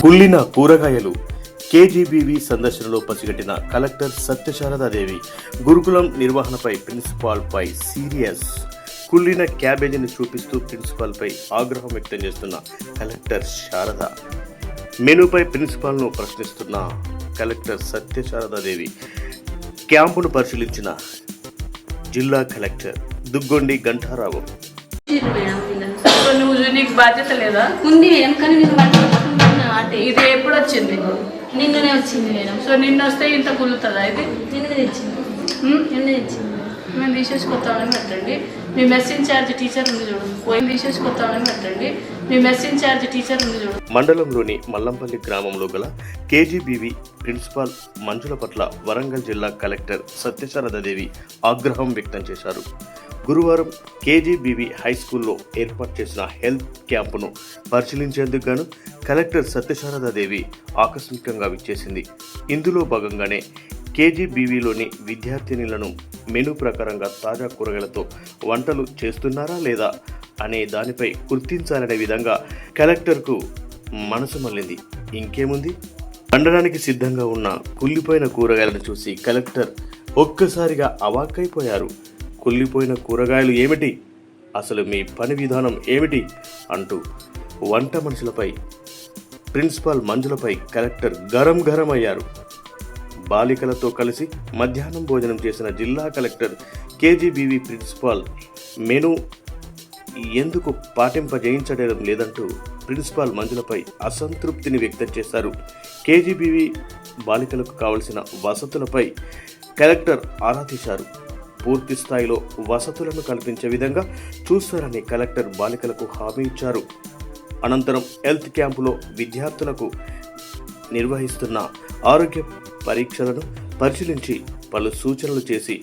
కుళ్ళిన కూరగాయలు KGBV సందర్శనలో పసిగట్టిన collector Satyasaradadevi గురుకులం నిర్వహణపై ప్రిన్సిపాల్పై సీరియస్ కుళ్ళిన క్యాబేజీని చూపిస్తూ ప్రిన్సిపాల్పై ఆగ్రహం వ్యక్తం చేస్తున్న కలెక్టర్ శారద. మెనూపై ప్రిన్సిపాల్ను ప్రశ్నిస్తున్న కలెక్టర్ సత్యశారదాదేవి క్యాంపును పరిశీలించిన జిల్లా కలెక్టర్ దుగ్గొండి. సో నువ్వు నీకు బాధ్యత లేదా? ఉంది మేడం కానీ నేను ఆటే ఇది ఎప్పుడు వచ్చింది? నిన్ననే వచ్చింది మేడం. సో నిన్న వస్తే ఇంత కులుతుందా ఇది? నిన్న తెచ్చింది. నిన్న తెచ్చింది. మేము తీసేసుకొస్తామని పెట్టండి. మీ మెస్ ఇన్ఛార్జ్ టీచర్ ఉంది చూడండి పోయి తీసేసుకొస్తామని పెట్టండి. మీ మెస్ ఇన్ఛార్జ్ టీచర్ ఉంది చూడండి మండలంలోని మల్లంపల్లి గ్రామంలో గల కేజీబీవి ప్రిన్సిపాల్ మంజుల పట్ల వరంగల్ జిల్లా కలెక్టర్ సత్యశారదాదేవి ఆగ్రహం వ్యక్తం చేశారు. గురువారం కేజీబీవీ హై స్కూల్లో ఏర్పాటు చేసిన హెల్త్ క్యాంపును పరిశీలించేందుకు గాను కలెక్టర్ సత్యశారదాదేవి ఆకస్మికంగా విచ్చేసింది. ఇందులో భాగంగానే కేజీబీవీలోని విద్యార్థినులను మెనూ ప్రకారంగా తాజా కూరగాయలతో వంటలు చేస్తున్నారా లేదా అనే దానిపై గుర్తించాలనే విధంగా కలెక్టర్కు మనసు మళ్ళింది. ఇంకేముంది? వండడానికి సిద్ధంగా ఉన్న కుళ్ళిపోయిన కూరగాయలను చూసి కలెక్టర్ ఒక్కసారిగా అవాక్కైపోయారు. కుళ్ళిపోయిన కూరగాయలు ఏమిటి? అసలు మీ పని విధానం ఏమిటి? అంటూ వంట మనుషులపై ప్రిన్సిపాల్ మంజులపై కలెక్టర్ గరం గరం అయ్యారు. బాలికలతో కలిసి మధ్యాహ్నం భోజనం చేసిన జిల్లా కలెక్టర్ కేజీబీవీ ప్రిన్సిపాల్ మెను ఎందుకు పాటింపజేయించడం లేదంటూ ప్రిన్సిపాల్ మంజులపై అసంతృప్తిని వ్యక్తం చేశారు. కేజీబీవీ బాలికలకు కావలసిన వసతులపై కలెక్టర్ ఆరా తీశారు. పూర్తి స్థాయిలో వసతులను కల్పించే విధంగా చూస్తారని కలెక్టర్ బాలికలకు హామీ ఇచ్చారు. అనంతరం హెల్త్ క్యాంపులో విద్యార్థులకు నిర్వహిస్తున్న ఆరోగ్య పరీక్షలను పరిశీలించి పలు సూచనలు చేసి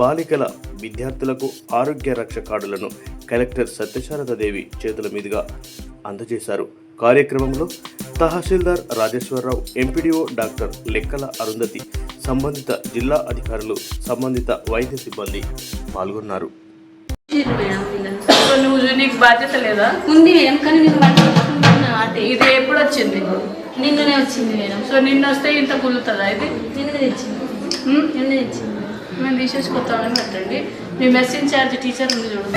బాలికల విద్యార్థులకు ఆరోగ్య రక్ష కార్డులను కలెక్టర్ సత్యశారదాదేవి చేతుల మీదుగా అందజేశారు. కార్యక్రమంలో తహసీల్దార్ రాజేశ్వరరావు ఎంపీడీఓ డాక్టర్ లెక్కల అరుంధతి సంబంధిత జిల్లా అధికారులు సంబంధిత వైద్య సిబ్బంది పాల్గొన్నారు. నువ్వు నీకు బాధ్యత లేదా? ఉంది మేడం కానీ నేను పట్టుకుంటున్నా ఆటే ఇది ఎప్పుడు వచ్చింది నిన్ననే వచ్చింది మేడం. సో నిన్న వస్తే ఇంత కులుతుందా ఇది? నిన్న తెచ్చింది. నిన్న తెచ్చింది. మేము తీసేసుకొస్తామని పెట్టండి. మీ మెస్ ఇన్ఛార్జ్ టీచర్ ఉంది చూడు